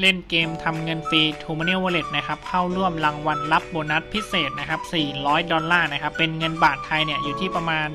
เล่นเกมทำเงินฟรี t o m o n e y Wallet นะครับ เข้าร่วมรางวัลรับโบนัสพิเศษนะครับ 400 ดอลลาร์นะครับ เป็นเงินบาทไทยเนี่ยอยู่ที่ประมาณ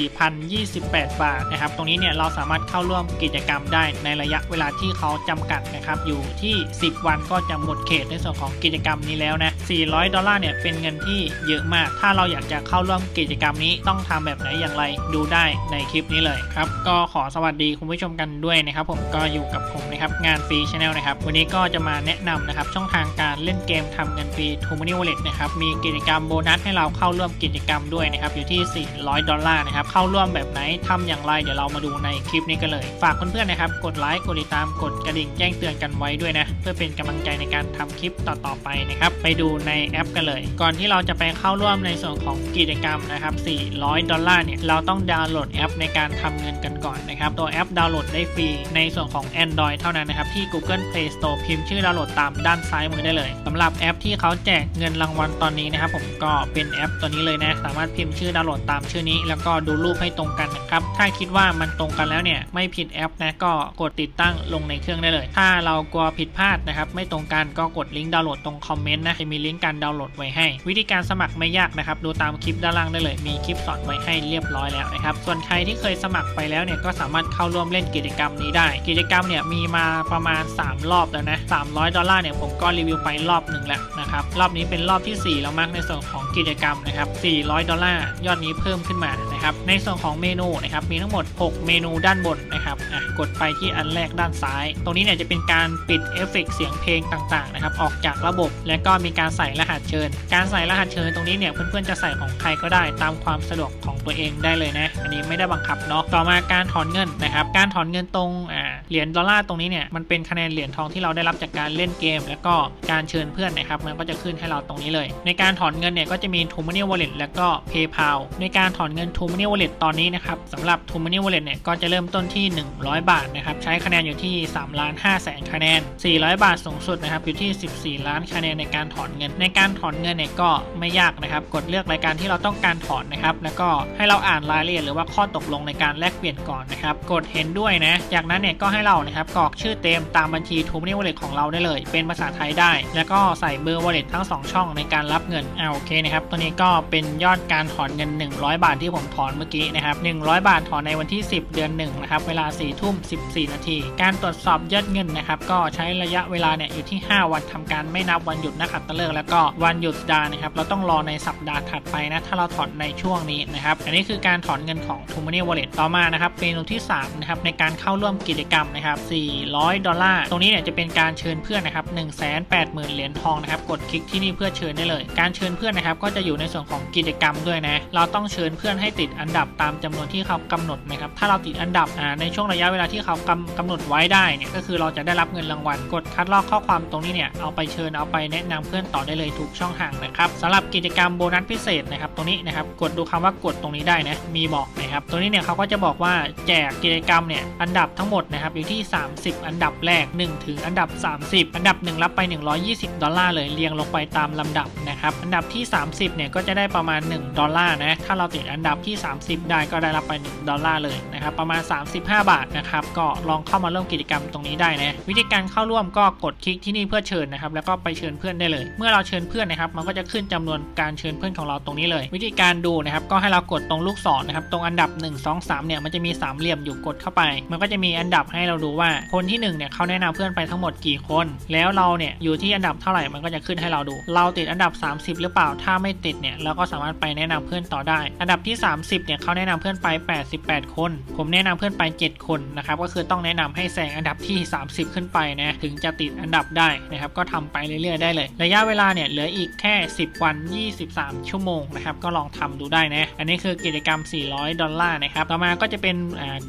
14,028 บาทนะครับ ตรงนี้เนี่ยเราสามารถเข้าร่วมกิจกรรมได้ในระยะเวลาที่เขาจำกัดนะครับ อยู่ที่ 10 วันก็จะหมดเขตในส่วนของกิจกรรมนี้แล้วนะ 400 ดอลลาร์เนี่ยเป็นเงินที่เยอะมาก ถ้าเราอยากจะเข้าร่วมกิจกรรมนี้ต้องทำแบบไหนอย่างไรดูได้ในคลิปนี้เลยครับ ก็ขอสวัสดีคุณผู้ชมกันด้วยนะครับ ผมก็อยู่กับผมนะครับงานฟรีชาแนลนะครับวันนี้ก็จะมาแนะนำนะครับช่องทางการเล่นเกมทำเงินฟรี t o m o n e y Wallet นะครับมีกิจกรรมโบนัสให้เราเข้าร่วมกิจกรรมด้วยนะครับอยู่ที่ 400 ดอลลาร์นะครับเข้าร่วมแบบไหนทำอย่างไร เดี๋ยวเรามาดูในคลิปนี้กันเลย ฝากเพื่อนๆนะครับกดไลค์กดติดตามกดกระดิ่งแจ้งเตือนกันไว้ด้วยนะเพื่อเป็นกำลังใจในการทำคลิปต่อๆไปนะครับไปดูในแอปกันเลย ก่อนที่เราจะไปเข้าร่วมในส่วนของกิจกรรมนะครับ 400 ดอลลาร์เนี่ยเราต้องดาวน์โหลดแอปในการทำเงินกันก่อนนะครับตัวแอปดาวน์โหลดได้ฟรีในส่วนของ Android เท่านั้นนะครับที่ Google Play Store พิมพ์ชื่อดาวน์โหลดตามด้านซ้ายมือได้เลยสำหรับแอปที่เขาแจกเงินรางวัลตอนนี้นะครับผมก็เป็นแอปตัวนี้เลยนะสามารถพิมพ์ชื่อดาวน์โหลดตามชื่อนี้ แล้วก็ดูรูปให้ตรงกันนะครับถ้าคิดว่ามันตรงกันแล้วเนี่ยไม่ผิดแอปนะก็กดติดตั้งลงในเครื่องได้เลย ถ้าเรากลัวผิดพลาดนะครับไม่ตรงกันก็กดลิงก์ดาวน์โหลดตรงคอมเมนต์นะจะมีลิงก์การดาวน์โหลดไว้ให้ วิธีการสมัครไม่ยากนะครับดูตามคลิปด้านล่างได้เลย มีคลิปสอนไว้ให้เรียบร้อยแล้วนะครับส่วนใครที่เคยสมัครไปแล้วเนี่ยก็สามารถเข้าร่วมเล่นกิจกรรมนี้ได้ กิจกรรมเนี่ยมีมาประมาณ 3 รอบอบแล้วนะ 300 ดอลลาร์เนี่ยผมก็รีวิวไปรอบหนึ่งแล้วนะครับ รอบนี้เป็นรอบที่ 4 แล้วมั้งในส่วนของกิจกรรมนะครับ 400 ดอลลาร์ยอดนี้เพิ่มขึ้นมานะครับ ในส่วนของเมนูนะครับ มีทั้งหมด 6 เมนูด้านบนนะครับอะกดไปที่อันแรกด้านซ้าย ตรงนี้เนี่ยจะเป็นการปิดเอฟเฟกเสียงเพลงต่างๆนะครับ ออกจากระบบ และก็มีการใส่รหัสเชิญ การใส่รหัสเชิญตรงนี้เนี่ยเพื่อนๆจะใส่ของใครก็ได้ตามความสะดวกของตัวเองได้เลยนะ อันนี้ไม่ได้บังคับเนาะ ต่อมาการถอนเงินนะครับ การถอนเงินตรงอ่า เหรียญดอลลาร์ตรงนี้เนี่ยมันเป็นคะแนนเหรียญทองที่เราได้รับจากการเล่นเกม แล้วก็การเชิญเพื่อนนะครับมันก็จะขึ้นให้เราตรงนี้เลย ในการถอนเงินเนี่ยก็จะมี t o m o n e y Wallet แล้วก็ PayPal ในการถอนเงิน t o m o n e y Wallet ตอนนี้นะครับสำหรับ t o m o n e y Wallet เนี่ยก็จะเริ่มต้นที่ 100 บาทนะครับใช้คะแนนอยู่ที่3ล้าน5แสนคะแนน 400 บาทสูงสุดนะครับอยู่ที่ 14 ล้านคะแนนในการถอนเงิน ในการถอนเงินเนี่ยก็ไม่ยากนะครับกดเลือกรายการที่เราต้องการถอนนะครับแล้วก็ให้เราอ่านรายละเอียดหรือว่าข้อตกลงในการแลกเปลี่ยนก่อนนะครับกดเห็นด้วยนะจากนั้นเนี่ยก็ใให้เรานะครับกรอกชื่อเต็มตามบัญชี t o m o n e y Wallet ของเราได้เลย เป็นภาษาไทยได้ แล้วก็ใส่เบอร์ Wallet ทั้ง 2 ช่องในการรับเงินเอาโอเคนะครับตัวนี้ก็เป็นยอดการถอนเงิน 100 บาทที่ผมถอนเมื่อกี้นะครับ100 บาทถอนในวันที่ 10 เดือน1นะครับเวลา4ทุ่ม 14 นาทีการตรวจสอบยอดเงินนะครับก็ใช้ระยะเวลาเนี่ยอยู่ที่ 5 วันทำการไม่นับวันหยุดนักขัตฤกษ์แล้วก็วันหยุดดานะครับเราต้องรอในสัปดาห์ถัดไปนะถ้าเราถอนในช่วงนี้นะครับอันนี้คือการถอนเงินของ t o m o n e y Wallet ต่อมานะครับเมนูที่3นะครับในการเข้าร่วมกิจกรรมนะครับ 400 ดอลลาร์ ตรงนี้เนี่ยจะเป็นการเชิญเพื่อนนะครับ 180,000 เหรียญทองนะครับ กดคลิกที่นี่เพื่อเชิญได้เลย การเชิญเพื่อนนะครับ ก็จะอยู่ในส่วนของกิจกรรมด้วยนะ เราต้องเชิญเพื่อนให้ติดอันดับตามจำนวนที่เขากำหนดนะครับ ถ้าเราติดอันดับในช่วงระยะเวลาที่เขากำกำหนดไว้ได้เนี่ยก็คือเราจะได้รับเงินรางวัล กดคัดลอกข้อความตรงนี้เนี่ยเอาไปเชิญเอาไปแนะนำเพื่อนต่อได้เลยทุกช่องทางนะครับสำหรับกิจกรรมโบนัสพิเศษนะครับตรงนี้นะครับกดดูคำว่ากดตรงนี้ได้นะมีบอกนะครับตรงนี้เนี่ยเขาก็จะบอกว่าแจกกิจกรรมเนี่ยอันดับทั้งหมดนะครับอยู่ที่ 30 อันดับแรก 1 ถึงอันดับ 30 อันดับ 1 รับไป 120 ดอลลาร์เลยเรียงลงไปตามลำดับนะครับ อันดับที่ 30 เนี่ยก็จะได้ประมาณ 1 ดอลลาร์นะ ถ้าเราติดอันดับที่ 30 ได้ก็ได้รับไป 1 ดอลลาร์เลยนะครับ ประมาณ 35 บาทนะครับ ก็ลองเข้ามาร่วมกิจกรรมตรงนี้ได้นะ วิธีการเข้าร่วมก็กดคลิกที่นี่เพื่อเชิญนะครับ แล้วก็ไปเชิญเพื่อนได้เลย เมื่อเราเชิญเพื่อนนะครับ มันก็จะขึ้นจำนวนการเชิญเพื่อนของเราตรงนี้เลย วิธีการดูนะครับ ก็ให้เรากดตรงลูกศรนะครับ ตรงอันดับ 1 2 3 เนี่ย มันจะมีสามเหลี่ยมอยู่กดเข้าไป มันก็จะมีอันดับให้เราดูว่าคนที่1เนี่ยเขาแนะนำเพื่อนไปทั้งหมดกี่คน แล้วเราเนี่ยอยู่ที่อันดับเท่าไหร่มันก็จะขึ้นให้เราดู เราติดอันดับ 30 หรือเปล่าถ้าไม่ติดเนี่ยเราก็สามารถไปแนะนำเพื่อนต่อได้ อันดับที่ 30เนี่ยเขาแนะนำเพื่อนไป 88 คน ผมแนะนำเพื่อนไป 7 คนนะครับก็คือต้องแนะนำให้แซงอันดับที่ 30 ขึ้นไปนะถึงจะติดอันดับได้นะครับก็ทำไปเรื่อยๆได้เลย ระยะเวลาเนี่ยเหลืออีกแค่ 10 วัน 23 ชั่วโมงนะครับก็ลองทำดูได้นะอันนี้คือกิจกรรม 400 ดอลลาร์นะครับต่อมาก็จะเป็น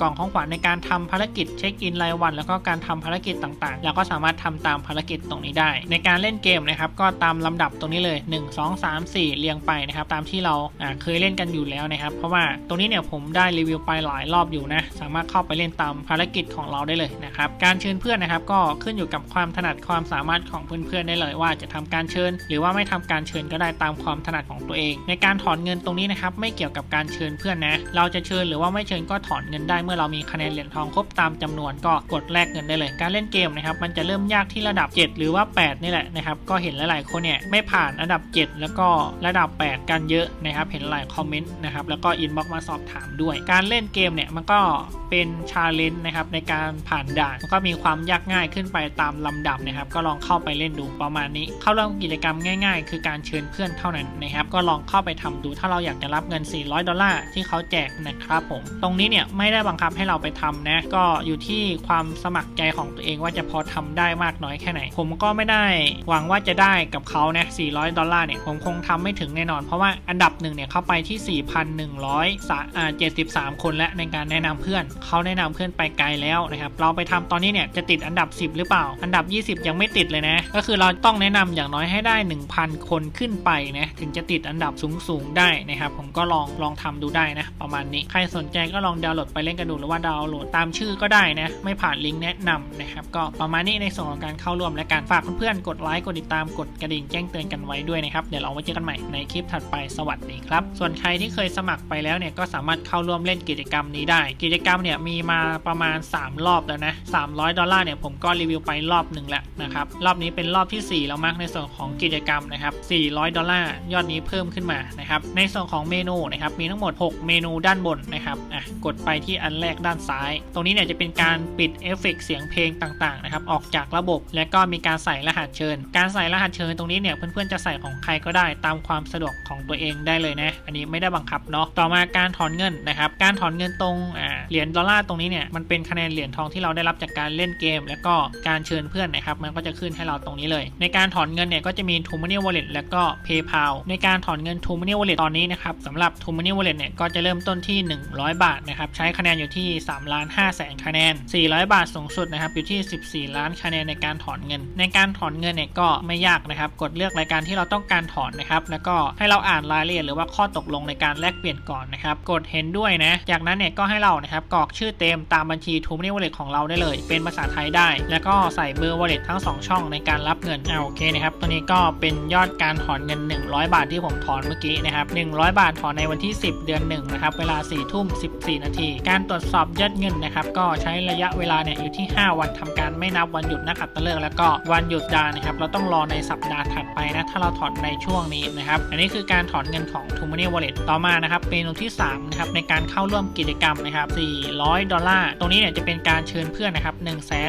กล่องของขวัญในการทำภารกิจเช็คอินรายวัน แล้วก็การทำภารกิจต่างๆเราก็สามารถทำตามภารกิจตรงนี้ได้ ในการเล่นเกมนะครับก็ตามลำดับตรงนี้เลย 1 2 3 4 เรียงไปนะครับตามที่เราเคยเล่นกันอยู่แล้วนะครับ เพราะว่าตรงนี้เนี่ยผมได้รีวิวไปหลายรอบอยู่นะสามารถเข้าไปเล่นตามภารกิจของเราได้เลยนะครับการเชิญเพื่อนนะครับก็ขึ้นอยู่กับความถนัดความสามารถของเพื่อนๆได้เลยว่าจะทำการเชิญ หรือว่าไม่ทำการเชิญก็ได้ตามความถนัดของตัวเอง ในการถอนเงินตรงนี้นะครับไม่เกี่ยวกับการเชิญเพื่อนนะเราจะเชิญหรือว่าไม่เชิญก็ถอนเงินได้เมื่อเรามีคะแนนเหรียญทองครบตามจำนวนวนก็กดแลกเงินได้เลย การเล่นเกมนะครับมันจะเริ่มยากที่ระดับ 7 หรือว่า 8 นี่แหละนะครับก็เห็นหลายๆคนเนี่ยไม่ผ่านระดับ 7 แล้วก็ระดับ 8 กันเยอะนะครับเห็นหลายคอมเมนต์นะครับแล้วก็อินบ็อกมาสอบถามด้วย การเล่นเกมเนี่ยมันก็เป็นชาเลนจ์นะครับในการผ่านด่านมันก็มีความยากง่ายขึ้นไปตามลำดับนะครับก็ลองเข้าไปเล่นดูประมาณนี้ เข้าร่วมกิจกรรมง่าย ๆ คือการเชิญเพื่อนเท่านั้นนะครับก็ลองเข้าไปทำดูถ้าเราอยากจะรับเงิน 400 ดอลลาร์ที่เขาแจกนะครับผมตรงนี้เนี่ยไม่ได้บังคับให้เราไปทำนะก็อยู่ที่ความสมัครใจของตัวเองว่าจะพอทำได้มากน้อยแค่ไหน ผมก็ไม่ได้หวังว่าจะได้กับเขานะ 400 ดอลลาร์เนี่ย ผมคงทำไม่ถึงแน่นอน เพราะว่าอันดับหนึ่งเนี่ยเข้าไปที่ 4,173 คนและในการแนะนำเพื่อน เขาแนะนำเพื่อนไปไกลแล้วนะครับ เราไปทำตอนนี้เนี่ยจะติดอันดับ 10 หรือเปล่า อันดับ 20 ยังไม่ติดเลยนะ ก็คือเราต้องแนะนำอย่างน้อยให้ได้ 1,000 คนขึ้นไปนะ ถึงจะติดอันดับสูงๆได้นะครับ ผมก็ลองลองทำดูได้นะ ประมาณนี้ ใครสนใจก็ลองดาวน์โหลดไปเล่นกันดูหรือว่าดาวน์โหลดตามชื่อก็ได้นะไม่ผ่านลิงก์แนะนำนะครับก็ประมาณนี้ในส่วนของการเข้าร่วมและการฝากเพื่อนๆกดไลค์กดติดตามกดกระดิ่งแจ้งเตือนกันไว้ด้วยนะครับเดี๋ยวเราไว้เจอกันใหม่ในคลิปถัดไปสวัสดีครับส่วนใครที่เคยสมัครไปแล้วเนี่ยก็สามารถเข้าร่วมเล่นกิจกรรมนี้ได้ กิจกรรมเนี่ยมีมาประมาณ 3 รอบแล้วนะ300 ดอลลาร์เนี่ยผมก็รีวิวไปรอบหนึ่งแล้วนะครับรอบนี้เป็นรอบที่ 4 แล้วมั้งในส่วนของกิจกรรมนะครับ400 ดอลลาร์ยอดนี้เพิ่มขึ้นมานะครับในส่วนของเมนูนะครับมีทั้งหมด 6 เมนูด้านบนนะครับอะกดไปที่อันแรกด้านซ้าย ตรงนี้เนี่ยจะเป็นการปิดเอฟเฟกต์เสียงเพลงต่างๆนะครับออกจากระบบ และก็มีการใส่รหัสเชิญ การใส่รหัสเชิญตรงนี้เนี่ยเพื่อนๆจะใส่ของใครก็ได้ตามความสะดวกของตัวเองได้เลยนะอันนี้ไม่ได้บังคับเนาะต่อมาการถอนเงินนะครับการถอนเงินตรงเหรียญดอลลาร์ตรงนี้เนี่ยมันเป็นคะแนนเหรียญทองที่เราได้รับจากการเล่นเกม แล้วก็การเชิญเพื่อนนะครับมันก็จะขึ้นให้เราตรงนี้เลย ในการถอนเงินเนี่ยก็จะมี t o m o n e y Wallet แล้วก็ PayPal ในการถอนเงิน t o m o n e y Wallet ตอนนี้นะครับสำหรับ t o m o n e y Wallet เนี่ยก็จะเริ่มต้นที่ 100 บาทนะครับใช้คะแนนอยู่ที่3ล้าน5แสนคะแนน400 บาทสูงสุดนะครับอยู่ที่ 14 ล้านคะแนนในการถอนเงิน ในการถอนเงินเนี่ยก็ไม่ยากนะครับ กดเลือกรายการที่เราต้องการถอนนะครับ แล้วก็ให้เราอ่านรายละเอียดหรือว่าข้อตกลงในการแลกเปลี่ยนก่อนนะครับ กดเห็นด้วยนะ จากนั้นเนี่ยก็ให้เรานะครับกรอกชื่อเต็มตามบัญชี t o m o n e y Wallet ของเราได้เลย เป็นภาษาไทยได้ แล้วก็ใส่เบอร์ wallet ทั้ง 2 ช่องในการรับเงินเอาโอเคนะครับ ตัวนี้ก็เป็นยอดการถอนเงิน 100 บาทที่ผมถอนเมื่อกี้นะครับ100 บาทถอนในวันที่ 10 เดือน1นะครับ เวลา4ทุ่ม14 นาที การตรวจสอบยอดเงินนะครับ ก็ใช้ระยะยะเวลาเนี่ยอยู่ที่ 5 วันทำการไม่นับวันหยุดนักขัตฤกษ์แล้วก็วันหยุดดานะครับ เราต้องรอในสัปดาห์ถัดไปนะ ถ้าเราถอนในช่วงนี้นะครับ อันนี้คือการถอนเงินของ t o m o n e y Wallet ต่อมานะครับเมนูที่3นะครับในการเข้าร่วมกิจกรรมนะครับ400 ดอลลาร์ ตรงนี้เนี่ยจะเป็นการเชิญเพื่อนนะครับ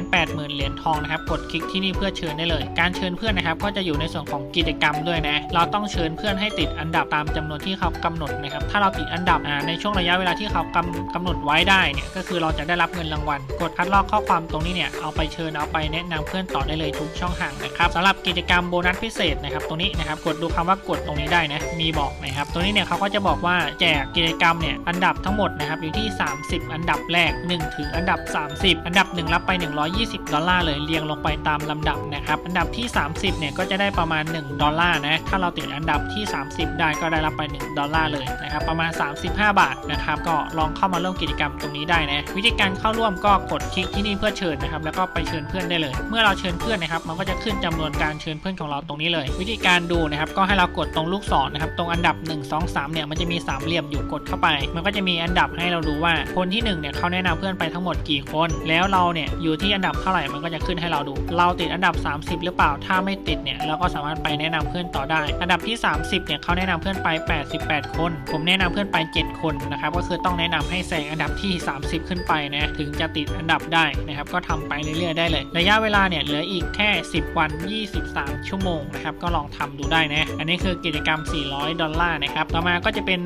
180,000 เหรียญทองนะครับกดคลิกที่นี่เพื่อเชิญได้เลย การเชิญเพื่อนนะครับก็จะอยู่ในส่วนของกิจกรรมด้วยนะเราต้องเชิญเพื่อนให้ติดอันดับตามจำนวนที่เขากำหนดนะครับถ้าเราติดอันดับในช่วงระยะเวลาที่เขากำกำหนดไว้ได้เนี่ยก็คือเราจะได้รับเงินรางวัลกดคัดลอกข้อความตรงนี้เนี่ยเอาไปเชิญเอาไปแนะนำเพื่อนต่อได้เลยทุกช่องทางนะครับสำหรับกิจกรรมโบนัสพิเศษนะครับตรงนี้นะครับกดดูคำว่ากดตรงนี้ได้นะมีบอกนะครับตรงนี้เนี่ยเขาก็จะบอกว่าแจกกิจกรรมเนี่ยอันดับทั้งหมดนะครับอยู่ที่ 30 อันดับแรก 1 ถึงอันดับ 30 อันดับ 1 รับไป 120 ดอลลาร์เลยเรียงลงไปตามลำดับนะครับอันดับที่ 30เนี่ยก็จะได้ประมาณ 1 ดอลลาร์นะถ้าเราติดอันดับที่ 30 ได้ก็ได้รับไป 1 ดอลลาร์เลยนะครับประมาณ 35 บาทนะครับก็ลองเข้ามาร่วมกิจกรรมตรงนี้ได้นะวิธีการเข้าร่วมก็กดคลิกที่นี่เพื่อเชิญนะครับแล้วก็ไปเชิญเพื่อนได้เลย เมื่อเราเชิญเพื่อนนะครับมันก็จะขึ้นจำนวนการเชิญเพื่อนของเราตรงนี้เลย วิธีการดูนะครับก็ให้เรากดตรงลูกศรนะครับตรงอันดับ 1 2 3เนี่ยมันจะมีสามเหลี่ยมอยู่กดเข้าไป มันก็จะมีอันดับให้เราดูว่าคนที่1เนี่ยเขาแนะนำเพื่อนไปทั้งหมดกี่คน แล้วเราเนี่ยอยู่ที่อันดับเท่าไหร่มันก็จะขึ้นให้เราดู เราติดอันดับ 30 หรือเปล่าถ้าไม่ติดเนี่ยเราก็สามารถไปแนะนำเพื่อนต่อได้ อันดับที่ 30เนี่ยเขาแนะนำเพื่อนไป 88 คน ผมแนะนำเพื่อนไป 7 คนนะครับก็คือต้องแนะนำให้แซงอันดับที่ 30 ขึ้นไปนะถึงจะติดอันดับได้นะครับ ก็ทำไปเรื่อยๆได้เลย ระยะเวลาเนี่ยเหลืออีกแค่ 10 วัน 23 ชั่วโมงนะครับ ก็ลองทำดูได้นะ อันนี้คือกิจกรรม 400 ดอลลาร์นะครับ ต่อมาก็จะเป็น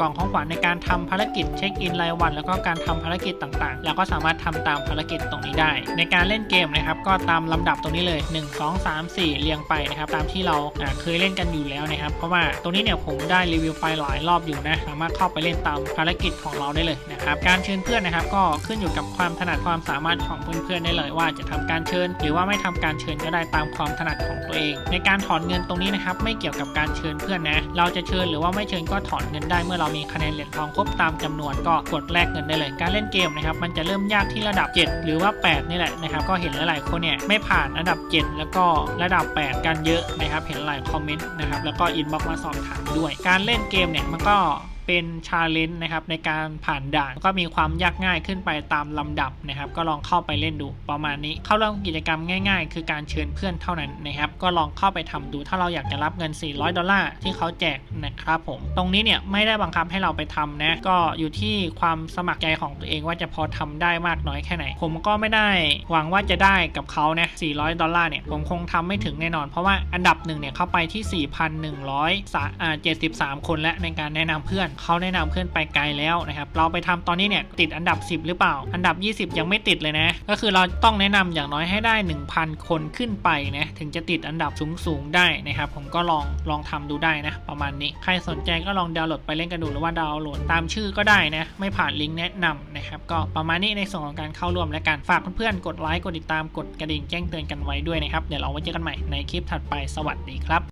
กล่องของขวัญในการทำภารกิจเช็คอินรายวัน แล้วก็การทำภารกิจต่างๆ แล้วก็สามารถทำตามภารกิจตรงนี้ได้ ในการเล่นเกมนะครับ ก็ตามลำดับตรงนี้เลย 1 2 3 4 เรียงไปนะครับ ตามที่เราอ่าเคยเล่นกันอยู่แล้วนะครับ เพราะว่าตรงนี้เนี่ยผมได้รีวิวไปหลายรอบอยู่นะ สามารถเข้าไปเล่นตามภารกิจของเราได้เลยนะครับ การเชิญเพื่อนนะครับ ก็ขึ้นอยู่กับความถนัดความสามารถของเพื่อนๆได้เลยว่าจะทำการเชิญ หรือว่าไม่ทำการเชิญก็ได้ตามความถนัดของตัวเอง ในการถอนเงินตรงนี้นะครับไม่เกี่ยวกับการเชิญเพื่อนนะ เราจะเชิญหรือว่าไม่เชิญก็ถอนเงินได้เมื่อเรามีคะแนนเหรียญทองครบตามจำนวนก็กดแลกเงินได้เลย การเล่นเกมนะครับมันจะเริ่มยากที่ระดับ 7 หรือว่า 8 นี่แหละนะครับก็เห็นหลายๆคนเนี่ยไม่ผ่านระดับ 7 แล้วก็ระดับ 8 กันเยอะนะครับเห็นหลายคอมเมนต์นะครับแล้วก็อินบ็อกมาสอบถามด้วย การเล่นเกมเนี่ยมันก็ เป็นชาเลนจ์นะครับในการผ่านด่านก็มีความยากง่ายขึ้นไปตามลำดับนะครับ ก็ลองเข้าไปเล่นดูประมาณนี้ เข้าร่วมกิจกรรมง่าย ๆ คือการเชิญเพื่อนเท่านั้นนะครับ ก็ลองเข้าไปทำดูถ้าเราอยากจะรับเงิน 400 ดอลลาร์ที่เขาแจกนะครับผม ตรงนี้เนี่ยไม่ได้บังคับให้เราไปทำนะ ก็อยู่ที่ความสมัครใจของตัวเองว่าจะพอทำได้มากน้อยแค่ไหน ผมก็ไม่ได้หวังว่าจะได้กับเขานะ 400 ดอลลาร์เนี่ยผมคงทำไม่ถึงแน่นอน เพราะว่าอันดับหนึ่งเนี่ยเข้าไปที่ 4,173 คนแล้วในการแนะนำเพื่อนเขาแนะนำเพื่อนไปไกลแล้วนะครับเราไปทำตอนนี้เนี่ยติดอันดับ 10 หรือเปล่า อันดับ 20 ยังไม่ติดเลยนะ ก็คือเราต้องแนะนำอย่างน้อยให้ได้ 1,000 คนขึ้นไปนะถึงจะติดอันดับสูงๆได้นะครับผมก็ลองลองทำดูได้นะ ประมาณนี้ ใครสนใจก็ลองดาวน์โหลดไปเล่นกันดูหรือว่าดาวน์โหลดตามชื่อก็ได้นะไม่ผ่านลิงก์แนะนำนะครับก็ประมาณนี้ในส่วนของการเข้าร่วมและการฝากเพื่อนๆกดไลค์กดติดตามกดกระดิ่งแจ้งเตือนกันไว้ด้วยนะครับเดี๋ยวเราไว้เจอกันใหม่ในคลิปถัดไปสวัสดีครับ